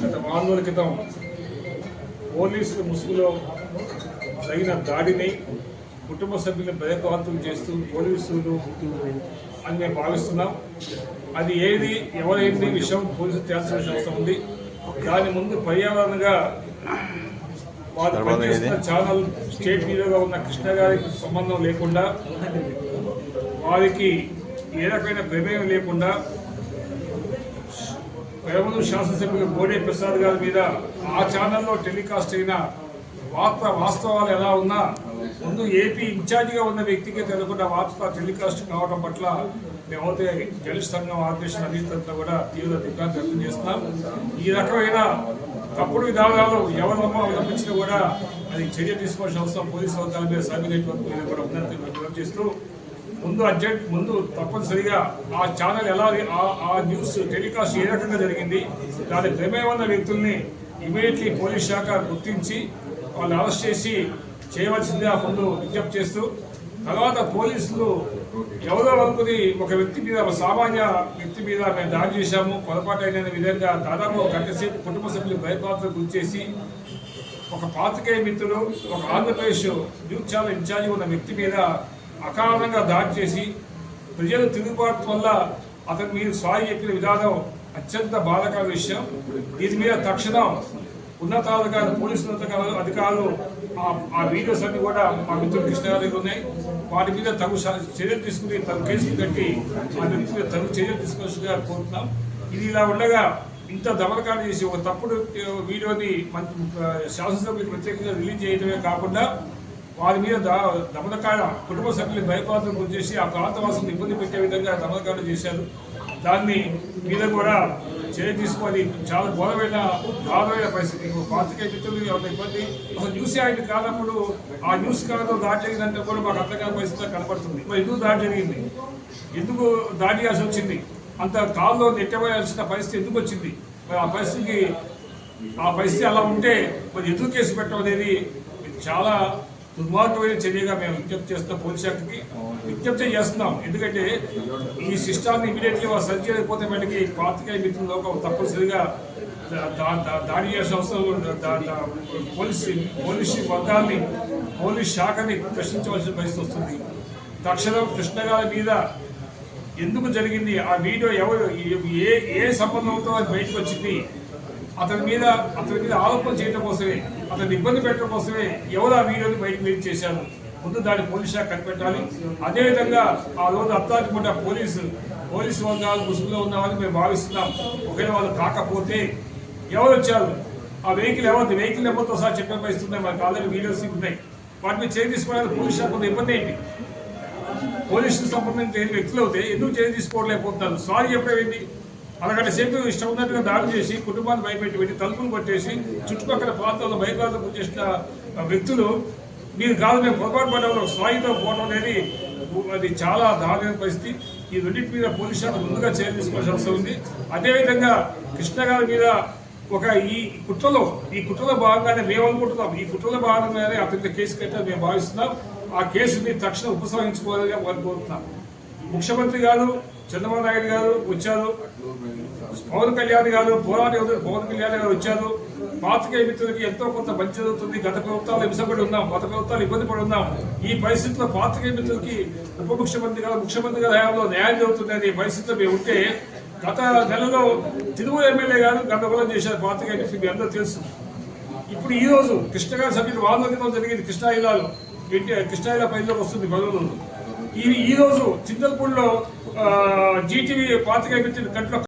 గత వారం రోజుల క్రితం పోలీసుల ముసుగులో జరిగిన దాడిని కుటుంబ సభ్యులను భయభ్రాంతులు చేస్తూ పోలీసులు అని మేము భావిస్తున్నాం. అది ఏది ఎవరైంది విషయం పోలీసులు తేల్చాల్సిన అవసరం ఉంది. దాని ముందు పర్యావరణంగా వారు పనిచేస్తున్న ఛానల్ స్టేట్ హీరోగా ఉన్న కృష్ణ గారికి సంబంధం లేకుండా వారికి ఏ రకమైన ప్రమేయం లేకుండా పెరమూరు శాసనసభ్యులు బోడే ప్రసాద్ గారి మీద ఆ ఛానల్లో టెలికాస్ట్ అయిన వార్త వాస్తవాలు ఎలా ఉన్నా ముందు ఏపీ ఇన్ఛార్జిగా ఉన్న వ్యక్తికి తెలియకుండా వార్త టెలికాస్ట్ కావడం పట్ల మేమైతే జర్నలిస్ట్ సంఘం ఆర్గనైజేషన్ అధికారులతో కూడా తీవ్ర దిగ్భ్రాంతి వ్యక్తం చేస్తున్నాం. ఈ రకమైన తప్పుడు విధానాలు ఎవరు అవలంబించినా కూడా అది చర్య తీసుకోవాల్సిన అవసరం పోలీసు వర్గాల మీద సైబర్ నెట్వర్క్ మీద కూడా ఉందని చేస్తూ ముందు అర్జెంట్ ముందు తప్పనిసరిగా ఆ ఛానల్ ఎలా ఆ- ఆ న్యూస్ టెలికాస్ట్ ఏ రకంగా జరిగింది దాని ప్రమేయం ఉన్న వ్యక్తుల్ని ఇమీడియట్లీ పోలీస్ శాఖ గుర్తించి వాళ్ళు అరెస్ట్ చేసి చేయవలసిందిగా ముందు విజ్ఞప్తి చేస్తూ తర్వాత పోలీసులు ఎవరో అనుకుని ఒక వ్యక్తి మీద ఒక సామాన్య వ్యక్తి మీద మేము దాడి చేశాము పొరపాటు అయిన విధంగా దాదాపు ఒక గంట సేపు కుటుంబ సభ్యులు భయపాత్రకు గురిచేసి ఒక పాతికేయ మిత్రుడు ఒక ఆంధ్రప్రదేశ్ న్యూస్ ఛానల్ ఇన్ఛార్జి ఉన్న వ్యక్తి మీద అకారణంగా దాడి చేసి ప్రజలు తిరుగుబాటు వల్ల అతను మీరు సాయి చెప్పిన విధానం అత్యంత బాధకర విషయం. దీని మీద తక్షణం ఉన్నతాధికారులు పోలీసు ఉన్నతాధికారులు అధికారులు ఆ- వీడియోస్ అన్ని కూడా మా మిత్రుడు కృష్ణ దగ్గర ఉన్నాయి. వాటి మీద తగు చర్యలు తీసుకుని తగు కేసులు కట్టి ఆ వ్యక్తి మీద తగు చర్యలు తీసుకోవాల్సిందిగా కోరుతున్నాం. ఇది ఇలా ఉండగా ఇంత దమనకాండ చేసి ఒక తప్పుడు వీడియోని మన ఆ, ప్రత్యేకంగా రిలీజ్ చేయడమే కాకుండా వారి మీద దా- దమనకాండ కుటుంబ సభ్యులు భయపాత్రం గురి చేసి ఆ ప్రాంతవాసులను ఇబ్బంది పెట్టే విధంగా దమనకాండ చేశారు. దాన్ని మీద కూడా చర్య తీసుకొని చాలా ఘోరమైన దారుణమైన పరిస్థితి. ఇప్పుడు పాతికే మిత్రులు ఎవరి ఇబ్బంది. అసలు న్యూస్ ఆయన కానప్పుడు ఆ న్యూస్ కాలంలో దాడి జరిగిందంటే కూడా మాకు అంతగా పరిస్థితి కనపడుతుంది. మరి ఎందుకు దాడి జరిగింది? ఎందుకు దాడి చేయాల్సి వచ్చింది? అంత కాల్లో నెట్టబోయాల్సిన పరిస్థితి ఎందుకు వచ్చింది? మరి ఆ పరిస్థితికి ఆ పరిస్థితి అలా ఉంటే మరి ఎందుకు కేసు పెట్టడం అనేది చాలా దుర్మార్గమైన చర్యగా మేము విజ్ఞప్తి చేస్తాం పోలీస్ శాఖకి. విజ్ఞప్తి చేస్తున్నాం. ఎందుకంటే ఈ సిస్టాన్ని ఇమీడియట్లీ వాళ్ళు చేయకపోతే మనకి పాతికేయ మిత్రులు ఒక తప్పనిసరిగా దాడి చేసిన అవసరం ఉంది. పోలీస్ పోలీస్ పోలీస్ శాఖని ప్రశ్నించవలసిన పరిస్థితి వస్తుంది. తక్షణం కృష్ణ గారి మీద ఎందుకు జరిగింది? ఆ వీడియో ఎవరు ఏ ఏ సంబంధంతో అది బయటకు వచ్చింది. అతని మీద అతని మీద ఆరోపణ చేయడం కోసమే అతన్ని ఇబ్బంది పెట్టడం కోసమే ఎవరు ఆ వీడియోని బయటకు లీక్ చేశారు? ముందు దాన్ని పోలీస్ శాఖ కనిపెట్టాలి. అదేవిధంగా ఆ రోజు అత్తారిపూట పోలీసు పోలీసు వర్గాలు ముసుగులో ఉన్నామని మేము భావిస్తున్నాం. ఒకవేళ వాళ్ళు కాకపోతే ఎవరు వచ్చారు? ఆ వెహికల్ ఎవరిది? వెహికల్ నెంబర్తో సహా చెప్పే ఇస్తున్నాయి మనకు ఆల్రెడీ వీడియోస్ ఉన్నాయి. వాటిని మీద తీసుకోవడానికి పోలీస్ శాఖ కొంత ఇబ్బంది ఏంటి? పోలీసులు సంబంధించిన వ్యక్తులు అయితే ఎందుకు చేయి తీసుకోవట్లేకపోతున్నారు? సారీ చెప్పేది అలాగంటే సేపు ఇష్టం ఉన్నట్టుగా దాడి చేసి కుటుంబాన్ని భయపెట్టి పెట్టి తలుపులు కొట్టేసి చుట్టుపక్కల ప్రాంతాల్లో భయభ్రాంతులకు చేసిన వ్యక్తులు మీరు కాదు మేము పొరపాటు పడ్డ సాయితో పోవడం అనేది అది చాలా దారుణమైన పరిస్థితి. ఈ రెండింటి మీద పోలీసు శాఖ ముందుగా చర్య తీసుకోవాల్సిన అవసరం ఉంది. అదేవిధంగా కృష్ణ గారి మీద ఒక ఈ కుట్రలో ఈ కుట్రలో భాగంగానే మేము అనుకుంటున్నాం. ఈ కుట్రలో భాగంగానే అతని కేసు కట్టాలని మేము భావిస్తున్నాం. ఆ కేసుని తక్షణం ఉపసంహరించుకోవాలని వారు కోరుతున్నాం ముఖ్యమంత్రి గారు చంద్రబాబు నాయుడు గారు వచ్చారు. పవన్ కళ్యాణ్ గారు పోరాట పవన్ కళ్యాణ్ గారు వచ్చారు. పాతికేయ మిత్రులకి ఎంతో కొంత మంచి జరుగుతుంది. గత ప్రభుత్వాలు ఇబ్బంది ఉన్నాం గత ప్రభుత్వాలు ఇబ్బంది పడి ఉన్నాం. ఈ పరిస్థితిలో పాతికేయ మిత్రులకి ఉప ముఖ్యమంత్రి గారు ముఖ్యమంత్రి గారి హయాంలో న్యాయం జరుగుతుంది అనే పరిస్థితిలో మేము ఉంటే గత నెలలో తిరుమల ఎమ్మెల్యే గారు గందరగోళం చేశారు పాతికేయ మిత్రులు. మీ అందరూ తెలుసు. ఇప్పుడు ఈ రోజు కృష్ణ గారి సభ్యులు వాళ్ళ జరిగింది. కృష్ణా జిల్లాలో కృష్ణా జిల్లా పరిధిలోకి వస్తుంది పదవులు ఈ ఈరోజు చింతలపూడిలో జీటీవీ పాతిక గంటలో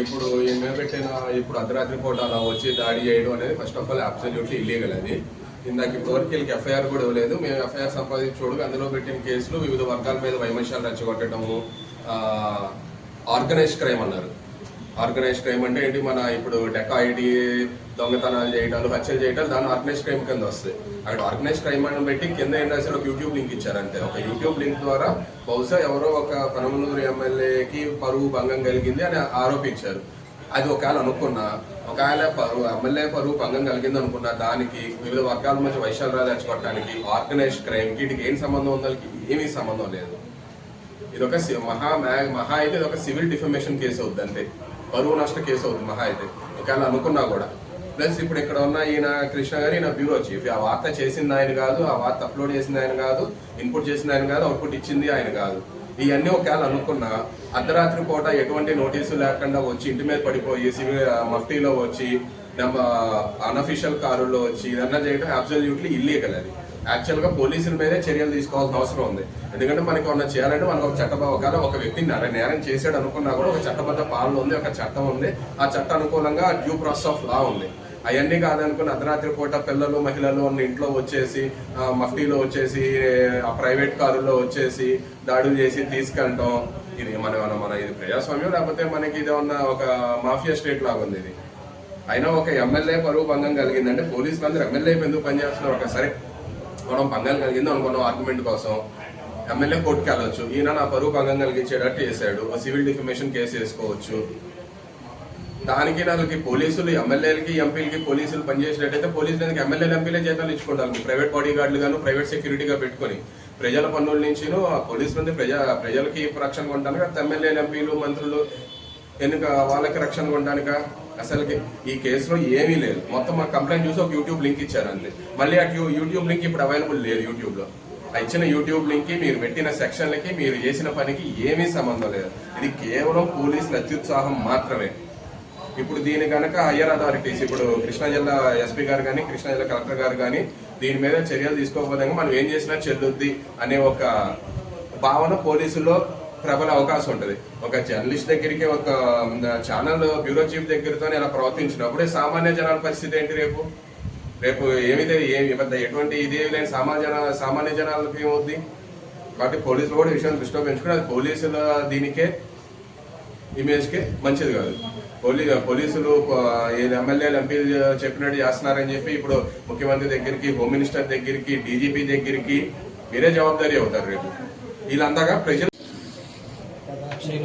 ఇప్పుడు ఈమె పెట్టిన ఇప్పుడు అర్ధరాత్రి పూట అలా వచ్చి దాడి చేయడం అనేది first of all absolutely illegal అది. ఇందాక ఇప్పటివరకు వీళ్ళకి ఎఫ్ఐఆర్ కూడా ఇవ్వలేదు. మేము ఎఫ్ఐఆర్ సంపాదించుకోవడం అందులో పెట్టిన కేసులు వివిధ వర్గాల మీద వైమర్శాలు రెచ్చగొట్టడము ఆర్గనైజ్ క్రైమ్ అన్నారు. ఆర్గనైజ్ క్రైమ్ అంటే ఏంటి? మన ఇప్పుడు డెకాయిటీ దొంగతనాలు చేయటాలు హత్యలు చేయటాలు దాని ఆర్గనైజ్ క్రైమ్ కింద వస్తాయి. అక్కడ ఆర్గనైజ్ క్రైమ్ అని పెట్టి కింద ఏం రాశారు ఒక యూట్యూబ్ లింక్ ఇచ్చారంటే ఒక యూట్యూబ్ లింక్ ద్వారా బహుశా ఎవరో ఒక పనమలూరు ఎమ్మెల్యేకి పరువు భంగం కలిగింది అని ఆరోపించారు అది ఒకవేళ అనుకున్నా ఒకవేళ పరువు ఎమ్మెల్యే పరువు భంగం కలిగింది అనుకున్నా దానికి వివిధ వర్గాల మధ్య వైశాల్యాలు తెచ్చుకోవడానికి ఆర్గనైజ్ క్రైమ్ వీటికి ఏం సంబంధం ఉందానికి ఏమీ సంబంధం లేదు. ఇది ఒక సి- మహా మ్యా- మహా అయితే ఇది ఒక సివిల్ డిఫమేషన్ కేసు అవుద్ది అంతే పరువు నష్ట కేసు అవుతుంది మహా అయితే. ఒకవేళ అనుకున్నా కూడా. ప్లస్ ఇప్పుడు ఇక్కడ ఉన్న ఈయన కృష్ణ గారు ఈయన బ్యూరో చీఫ్. ఆ వార్త చేసింది ఆయన కాదు ఆ వార్త అప్లోడ్ చేసింది ఆయన కాదు ఇన్పుట్ చేసింది ఆయన కాదు అవుట్పుట్ ఇచ్చింది ఆయన కాదు. ఇవన్నీ ఒకవేళ అనుకున్నా అర్ధరాత్రి పూట ఎటువంటి నోటీసు లేకుండా వచ్చి ఇంటి మీద పడిపోయి సివిల్ మఫ్టీలో వచ్చి అన్అఫీషియల్ కారుల్లో వచ్చి ఇదన్నా చేయడం అబ్సల్యూట్లీ ఇల్లీగల్ అది. యాక్చువల్గా పోలీసుల మీదే చర్యలు తీసుకోవాల్సిన అవసరం ఉంది. ఎందుకంటే మనకి ఏమన్నా చేయాలంటే మనకు ఒక చట్ట ఒకవేళ ఒక వ్యక్తిని నర- నేరం చేసాడు అనుకున్నా కూడా ఒక చట్టబద్ధ పాలన ఉంది ఒక చట్టం ఉంది. ఆ చట్ట అనుకూలంగా డ్యూ ప్రాసెస్ ఆఫ్ లా ఉంది. అవన్నీ కాదనుకుని అర్ధరాత్రి పూట పిల్లలు మహిళలు ఉన్న ఇంట్లో వచ్చేసి మఫ్టీలో వచ్చేసి ఆ ప్రైవేట్ కారులో వచ్చేసి దాడులు చేసి తీసుకెళ్ళటం ఇది మన మన ఇది ప్రజాస్వామ్యం లేకపోతే మనకి ఇది ఉన్న ఒక మాఫియా స్టేట్ లాగా ఉంది ఇది. అయినా ఒక ఎమ్మెల్యే పరువు భంగం కలిగిందంటే పోలీసులు అందరూ ఎమ్మెల్యే ఎందుకు పనిచేస్తున్నారు? ఒకసారి మనం భంగం కలిగింది అనుకున్నాం ఆర్గ్యుమెంట్ కోసం. ఎమ్మెల్యే కోర్టుకి వెళ్ళొచ్చు. ఈయన నా పరువు భంగం కలిగించేటట్టు చేశాడు. సివిల్ డిఫమేషన్ కేసు వేసుకోవచ్చు దానికి నాకు పోలీసులు ఎమ్మెల్యేలకి ఎంపీలకి పోలీసులు పనిచేసినట్టయితే పోలీసులు ఎందుకు ఎమ్మెల్యేలు ఎంపీలే జీతాలు ఇచ్చుకుంటారు. ప్రైవేట్ బాడీ గార్డులు గాను ప్రైవేట్ సెక్యూరిటీగా పెట్టుకొని. ప్రజల పన్నుల నుంచి పోలీసులు ఉంది ప్రజా ప్రజలకి రక్షణ కొనడానికి ఎమ్మెల్యేలు ఎంపీలు మంత్రులు ఎన్నిక వాళ్ళకి రక్షణ కొనడానిక? అసలుకి ఈ కేసులో ఏమీ లేదు. మొత్తం మా కంప్లైంట్ చూసి ఒక యూట్యూబ్ లింక్ ఇచ్చారు అంతే. మళ్ళీ అటు యూట్యూబ్ లింక్ ఇప్పుడు అవైలబుల్ లేదు యూట్యూబ్లో. ఆ ఇచ్చిన యూట్యూబ్ లింక్కి మీరు పెట్టిన సెక్షన్లకి మీరు చేసిన పనికి ఏమీ సంబంధం లేదు. ఇది కేవలం పోలీసుల అత్యుత్సాహం మాత్రమే. ఇప్పుడు దీని కనుక హయ్యర్ అథారిటీస్ ఇప్పుడు కృష్ణా జిల్లా ఎస్పీ గారు కానీ కృష్ణా జిల్లా కలెక్టర్ గారు కానీ దీని మీద చర్యలు తీసుకోకపోతే మనం ఏం చేసినా చెల్లుద్ది అనే ఒక భావన పోలీసుల్లో ప్రబల అవకాశం ఉంటుంది. ఒక జర్నలిస్ట్ దగ్గరికి ఒక ఛానల్ బ్యూరో చీఫ్ దగ్గరతో ఇలా ప్రవర్తించినప్పుడే సామాన్య జనాల పరిస్థితి ఏంటి రేపు? రేపు ఏమితే ఏమి పెద్ద ఎటువంటి ఇది ఏమి లేని సామాన్య జన సామాన్య జనాలకి ఏమవుద్ది? కాబట్టి పోలీసులు కూడా విషయాన్ని విషయం దృష్టిలో పెంచుకుని అది పోలీసుల దీనికే ఇమేజ్కి మంచిది కాదు. పోలీ పోలీసులు ఎమ్మెల్యేలు ఎంపీలు చెప్పినట్టు చేస్తున్నారని చెప్పి ఇప్పుడు ముఖ్యమంత్రి దగ్గరికి హోమ్ మినిస్టర్ దగ్గరికి డీజీపీ దగ్గరికి మీరే జవాబాదారీ అవుతారు రేపు. వీళ్ళందాగా ప్రజలు ছিল